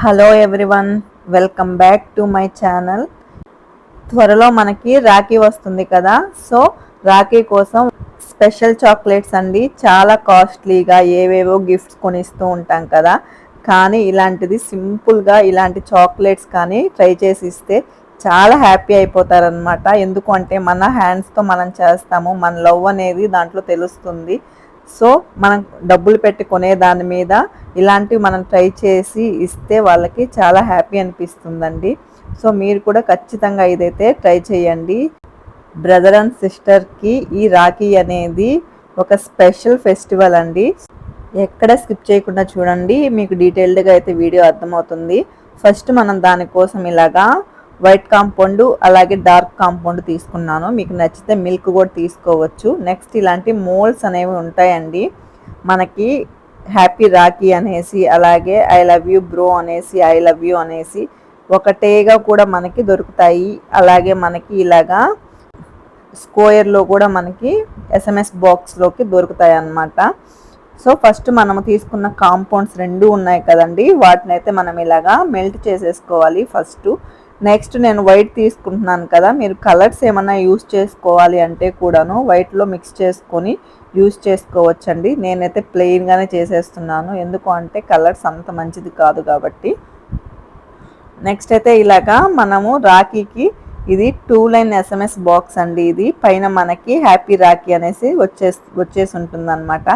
Hello everyone welcome back to my channel త్వరలో మనకి రాఖీ వస్తుంది కదా? సో రాఖీ కోసం స్పెషల్ చాక్లెట్స్ అండి. చాలా కాస్ట్లీగా ఏవేవో గిఫ్ట్స్ కొనిస్తూ ఉంటాం కదా? కానీ ఇలాంటిది సింపుల్గా ఇలాంటి చాక్లెట్స్ కానీ ట్రై చేసి ఇస్తే చాలా హ్యాపీ అయిపోతారనమాట ఎందుకు అంటే మన హ్యాండ్స్తో మనం చేస్తాము. మన లవ్ అనేది దాంట్లో తెలుస్తుంది. సో మనం డబ్బులు పెట్టి కొనే దాని మీద ఇలాంటివి మనం ట్రై చేసి ఇస్తే వాళ్ళకి చాలా హ్యాపీ అనిపిస్తుందండి. సో మీరు కూడా ఖచ్చితంగా ఇదైతే ట్రై చేయండి. బ్రదర్ అండ్ సిస్టర్కి ఈ రాఖీ అనేది ఒక స్పెషల్ ఫెస్టివల్ అండి. ఎక్కడ స్కిప్ చేయకుండా చూడండి. మీకు డీటెయిల్డ్గా అయితే వీడియో అర్థమవుతుంది. ఫస్ట్ మనం దానికోసం ఇలాగా వైట్ కాంపౌండ్ అలాగే డార్క్ కాంపౌండ్ తీసుకున్నాను. మీకు నచ్చితే మిల్క్ కూడా తీసుకోవచ్చు. నెక్స్ట్ ఇలాంటి మోల్స్ అనేవి ఉంటాయండి. మనకి హ్యాపీ రాఖీ అనేసి అలాగే ఐ లవ్ యూ బ్రో అనేసి ఐ లవ్ యూ అనేసి ఒకటేగా కూడా మనకి దొరుకుతాయి. అలాగే మనకి ఇలాగా స్క్వేర్లో కూడా మనకి ఎస్ఎంఎస్ బాక్స్లోకి దొరుకుతాయి అన్నమాట సో ఫస్ట్ మనము తీసుకున్న కాంపౌండ్స్ రెండు ఉన్నాయి కదండి. వాటిని అయితే మనం ఇలాగా మెల్ట్ చేసేసుకోవాలి ఫస్ట్. నెక్స్ట్ నేను వైట్ తీసుకుంటున్నాను కదా మీరు కలర్స్ ఏమైనా యూస్ చేసుకోవాలి అంటే కూడాను వైట్లో మిక్స్ చేసుకొని యూస్ చేసుకోవచ్చండి. నేనైతే ప్లెయిన్గానే చేసేస్తున్నాను. ఎందుకు అంటే కలర్స్ అంత మంచిది కాదు కాబట్టి. నెక్స్ట్ అయితే ఇలాగా మనము రాఖీకి ఇది టూ లైన్ ఎస్ఎంఎస్ బాక్స్ అండి ఇది. పైన మనకి హ్యాపీ రాఖీ అనేసి వచ్చేసి వచ్చేసి ఉంటుందన్నమాట.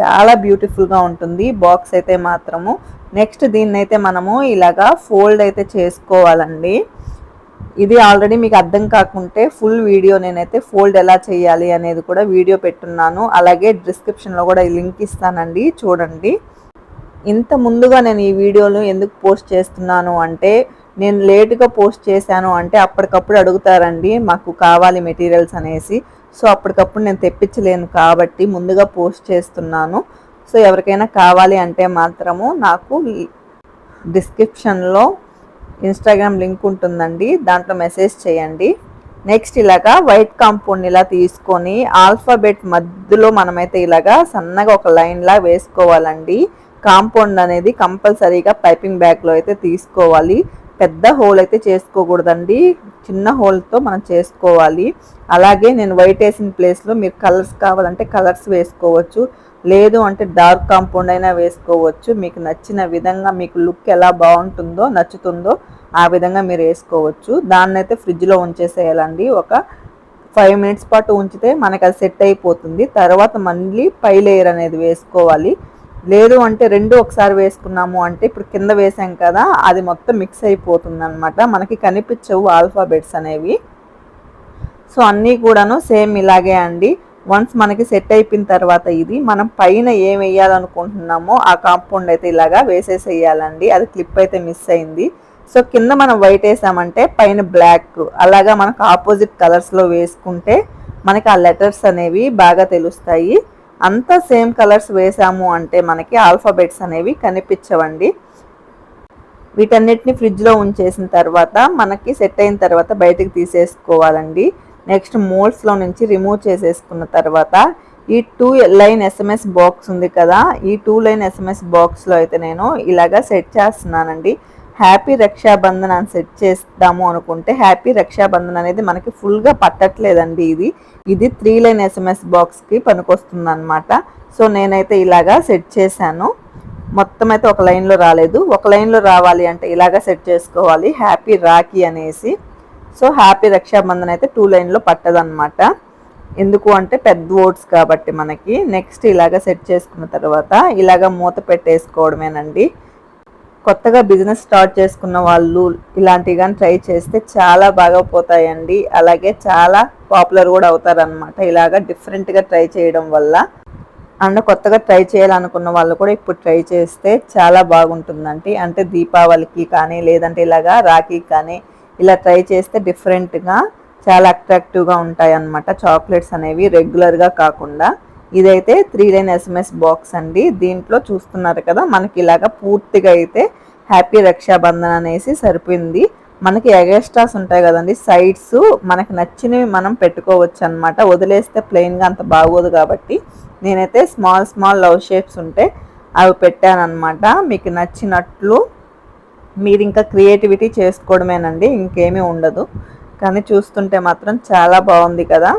చాలా బ్యూటిఫుల్గా ఉంటుంది. బాక్స్ అయితే మాత్రము. నెక్స్ట్ దీన్ని అయితే మనము ఇలాగా ఫోల్డ్ అయితే చేసుకోవాలండి. ఇది ఆల్రెడీ మీకు అర్థం కాకుంటే ఫుల్ వీడియో నేనైతే ఫోల్డ్ ఎలా చేయాలి అనేది కూడా వీడియో పెట్టున్నాను. అలాగే డిస్క్రిప్షన్లో కూడా లింక్ ఇస్తానండి. చూడండి. ఇంత ముందుగా నేను ఈ వీడియోలు ఎందుకు పోస్ట్ చేస్తున్నాను అంటే నేను లేటుగా పోస్ట్ చేశాను అంటే అప్పటికప్పుడు అడుగుతారండి మాకు కావాలి మెటీరియల్స్ అనేసి. సో అప్పటికప్పుడు నేను తెప్పించలేను కాబట్టి ముందుగా పోస్ట్ చేస్తున్నాను. సో ఎవరికైనా కావాలి అంటే మాత్రము నాకు డిస్క్రిప్షన్లో ఇన్స్టాగ్రామ్ లింక్ ఉంటుందండి. దాంట్లో మెసేజ్ చేయండి. నెక్స్ట్ ఇలాగా వైట్ కాంపౌండ్ ఇలా తీసుకొని ఆల్ఫాబెట్ మధ్యలో మనమైతే ఇలాగా సన్నగా ఒక లైన్లా వేసుకోవాలండి. కాంపౌండ్ అనేది కంపల్సరీగా పైపింగ్ బ్యాగ్లో అయితే తీసుకోవాలి. పెద్ద హోల్ అయితే చేసుకోకూడదండి. చిన్న హోల్తో మనం చేసుకోవాలి. అలాగే నేను వైట్ వేసిన ప్లేస్లో మీరు కలర్స్ కావాలంటే కలర్స్ వేసుకోవచ్చు. లేదు అంటే డార్క్ కాంపౌండ్ అయినా వేసుకోవచ్చు. మీకు నచ్చిన విధంగా మీకు లుక్ ఎలా బాగుంటుందో నచ్చుతుందో ఆ విధంగా మీరు వేసుకోవచ్చు. దాన్ని అయితే ఫ్రిడ్జ్లో ఉంచేసేయాలండి. ఒక ఫైవ్ మినిట్స్ పాటు ఉంచితే మనకు అది సెట్ అయిపోతుంది. తర్వాత మళ్ళీ పై లేయర్ అనేది వేసుకోవాలి. లేదు అంటే రెండు ఒకసారి వేసుకున్నాము అంటే ఇప్పుడు కింద వేసాం కదా అది మొత్తం మిక్స్ అయిపోతుంది అనమాట మనకి కనిపించవు ఆల్ఫాబెట్స్ అనేవి. సో అన్నీ కూడాను సేమ్ ఇలాగే అండి. వన్స్ మనకి సెట్ అయిపోయిన తర్వాత ఇది మనం పైన ఏం వేయాలనుకుంటున్నామో ఆ కాంపౌండ్ అయితే ఇలాగా వేసేసేయాలండి. అది క్లిప్ అయితే మిస్ అయింది. సో కింద మనం వైట్ వేసామంటే పైన బ్లాక్ అలాగా మనకు ఆపోజిట్ కలర్స్లో వేసుకుంటే మనకి ఆ లెటర్స్ అనేవి బాగా తెలుస్తాయి. అంతా సేమ్ కలర్స్ వేసాము అంటే మనకి ఆల్ఫాబెట్స్ అనేవి కనిపించవండి. వీటన్నిటిని ఫ్రిడ్జ్లో ఉంచేసిన తర్వాత మనకి సెట్ అయిన తర్వాత బయటకు తీసేసుకోవాలండి. నెక్స్ట్ మోల్డ్స్లో నుంచి రిమూవ్ చేసేసుకున్న తర్వాత ఈ టూ లైన్ ఎస్ఎంఎస్ బాక్స్ ఉంది కదా ఈ టూ లైన్ ఎస్ఎంఎస్ బాక్స్లో అయితే నేను ఇలాగా సెట్ చేస్తున్నానండి. హ్యాపీ రక్షాబంధన్ అని సెట్ చేద్దాము అనుకుంటే హ్యాపీ రక్షాబంధన్ అనేది మనకి ఫుల్గా పట్టట్లేదండి ఇది. ఇది త్రీ లైన్ ఎస్ఎంఎస్ బాక్స్కి పనికొస్తుంది అనమాట సో నేనైతే ఇలాగా సెట్ చేశాను. మొత్తం అయితే ఒక లైన్లో రాలేదు. ఒక లైన్లో రావాలి అంటే ఇలాగా సెట్ చేసుకోవాలి. హ్యాపీ రాఖీ అనేసి. సో హ్యాపీ రక్షాబంధన్ అయితే టూ లైన్లో పట్టదనమాట ఎందుకు అంటే పెద్ద ఓట్స్ కాబట్టి మనకి. నెక్స్ట్ ఇలాగ సెట్ చేసుకున్న తర్వాత ఇలాగ మూత పెట్టేసుకోవడమేనండి. కొత్తగా బిజినెస్ స్టార్ట్ చేసుకున్న వాళ్ళు ఇలాంటివి కానీ ట్రై చేస్తే చాలా బాగా పోతాయండి. అలాగే చాలా పాపులర్ కూడా అవుతారనమాట ఇలాగ డిఫరెంట్గా ట్రై చేయడం వల్ల. అండ్ కొత్తగా ట్రై చేయాలనుకున్న వాళ్ళు కూడా ఇప్పుడు ట్రై చేస్తే చాలా బాగుంటుందండి. అంటే దీపావళికి కానీ లేదంటే ఇలాగా రాఖీకి కానీ ఇలా ట్రై చేస్తే డిఫరెంట్గా చాలా అట్రాక్టివ్గా ఉంటాయి అన్నమాట చాక్లెట్స్ అనేవి రెగ్యులర్గా కాకుండా. ఇదైతే త్రీ లైన్ ఎస్ఎంఎస్ బాక్స్ అండి. దీంట్లో చూస్తున్నారు కదా మనకి ఇలాగా పూర్తిగా అయితే హ్యాపీ రక్షాబంధన్ అనేసి సరిపోయింది. మనకి ఎగస్ట్రాస్ ఉంటాయి కదండి సైడ్స్ మనకి నచ్చినవి మనం పెట్టుకోవచ్చు అనమాట వదిలేస్తే ప్లెయిన్గా అంత బాగోదు కాబట్టి నేనైతే స్మాల్ స్మాల్ లవ్ షేప్స్ ఉంటే అవి పెట్టాను మీకు నచ్చినట్లు మీరు ఇంకా క్రియేటివిటీ చేసుకోవడమేనండి ఇంకేమీ ఉండదు. కానీ చూస్తుంటే మాత్రం చాలా బాగుంది కదా.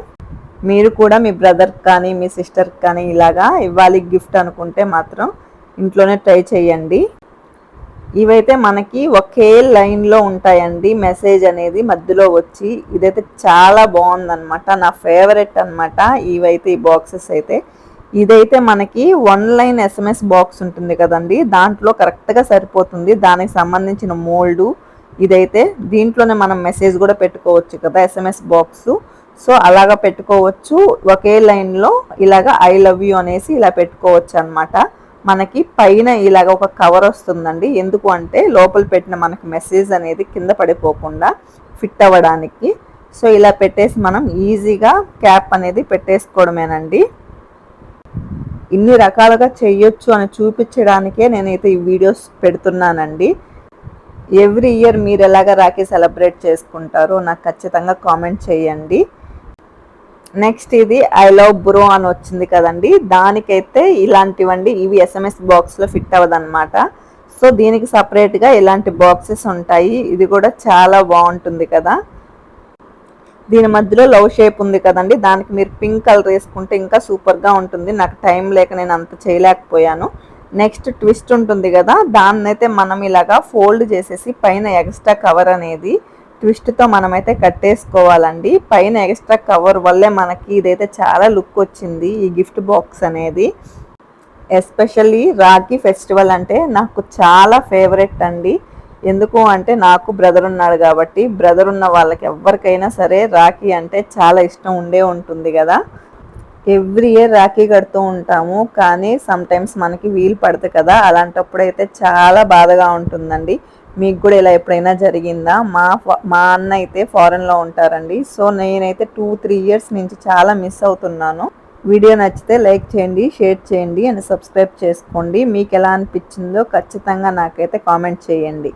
మీరు కూడా మీ బ్రదర్కి కానీ మీ సిస్టర్కి కానీ ఇలాగా ఇవ్వాలి గిఫ్ట్ అనుకుంటే మాత్రం ఇంట్లోనే ట్రై చేయండి. ఇవైతే మనకి ఒకే లైన్లో ఉంటాయండి. మెసేజ్ అనేది మధ్యలో వచ్చి ఇదైతే చాలా బాగుందన్నమాట. నా ఫేవరెట్ అనమాట ఇవైతే ఈ బాక్సెస్ అయితే. ఇదైతే మనకి వన్ లైన్ ఎస్ఎంఎస్ బాక్స్ ఉంటుంది కదండి. దాంట్లో కరెక్ట్గా సరిపోతుంది. దానికి సంబంధించిన మోల్డు ఇదైతే దీంట్లోనే మనం మెసేజ్ కూడా పెట్టుకోవచ్చు కదా ఎస్ఎంఎస్ బాక్సు సో అలాగా పెట్టుకోవచ్చు. ఒకే లైన్లో ఇలాగ ఐ లవ్ యూ అనేసి ఇలా పెట్టుకోవచ్చు అనమాట మనకి పైన ఇలాగ ఒక కవర్ వస్తుందండి. ఎందుకు అంటే లోపల పెట్టిన మనకి మెసేజ్ అనేది కింద పడిపోకుండా ఫిట్ అవ్వడానికి. సో ఇలా పెట్టేసి మనం ఈజీగా క్యాప్ అనేది పెట్టేసుకోవడమేనండి. ఇన్ని రకాలుగా చేయొచ్చు అని చూపించడానికే నేనైతే ఈ వీడియోస్ పెడుతున్నానండి. ఎవ్రీ ఇయర్ మీరు ఎలాగ రాఖీ సెలబ్రేట్ చేసుకుంటారో నాకు ఖచ్చితంగా కామెంట్ చేయండి. నెక్స్ట్ ఇది ఐ లవ్ బ్రో అని వచ్చింది కదండి. దానికైతే ఇలాంటివండి ఇవి ఎస్ఎంఎస్ బాక్స్లో ఫిట్ అవ్వదన్నమాట. సో దీనికి సపరేట్గా ఇలాంటి బాక్సెస్ ఉంటాయి. ఇది కూడా చాలా బాగుంటుంది కదా. దీని మధ్యలో లవ్ షేప్ ఉంది కదండి. దానికి మీరు పింక్ కలర్ వేసుకుంటే ఇంకా సూపర్గా ఉంటుంది. నాకు టైం లేక నేను అంత చేయలేకపోయాను. నెక్స్ట్ ట్విస్ట్ ఉంటుంది కదా. దాన్నైతే మనం ఇలాగా ఫోల్డ్ చేసేసి పైన ఎక్స్ట్రా కవర్ అనేది ట్విస్ట్తో మనమైతే కట్టేసుకోవాలండి. పైన ఎక్స్ట్రా కవర్ వల్లే మనకి ఇదైతే చాలా లుక్ వచ్చింది ఈ గిఫ్ట్ బాక్స్ అనేది. ఎస్పెషల్లీ రాఖీ ఫెస్టివల్ అంటే నాకు చాలా ఫేవరెట్ అండి. ఎందుకు అంటే నాకు బ్రదర్ ఉన్నాడు కాబట్టి బ్రదర్ ఉన్న వాళ్ళకి ఎవరికైనా సరే రాఖీ అంటే చాలా ఇష్టం ఉండే ఉంటుంది కదా. ఎవ్రీ ఇయర్ రాఖీ కడుతూ ఉంటాము కానీ సమ్టైమ్స్ మనకి వీలు పడదు కదా. అలాంటప్పుడు అయితే చాలా బాధగా ఉంటుందండి. మీకు కూడా ఇలా ఎప్పుడైనా జరిగిందా? మా మా అన్న అయితే ఫారెన్లో ఉంటారండి. సో నేనైతే టూ త్రీ ఇయర్స్ నుంచి చాలా మిస్ అవుతున్నాను. వీడియో నచ్చితే లైక్ చేయండి షేర్ చేయండి అండ్ సబ్స్క్రైబ్ చేసుకోండి. మీకు ఎలా అనిపించిందో ఖచ్చితంగా నాకైతే కామెంట్ చేయండి.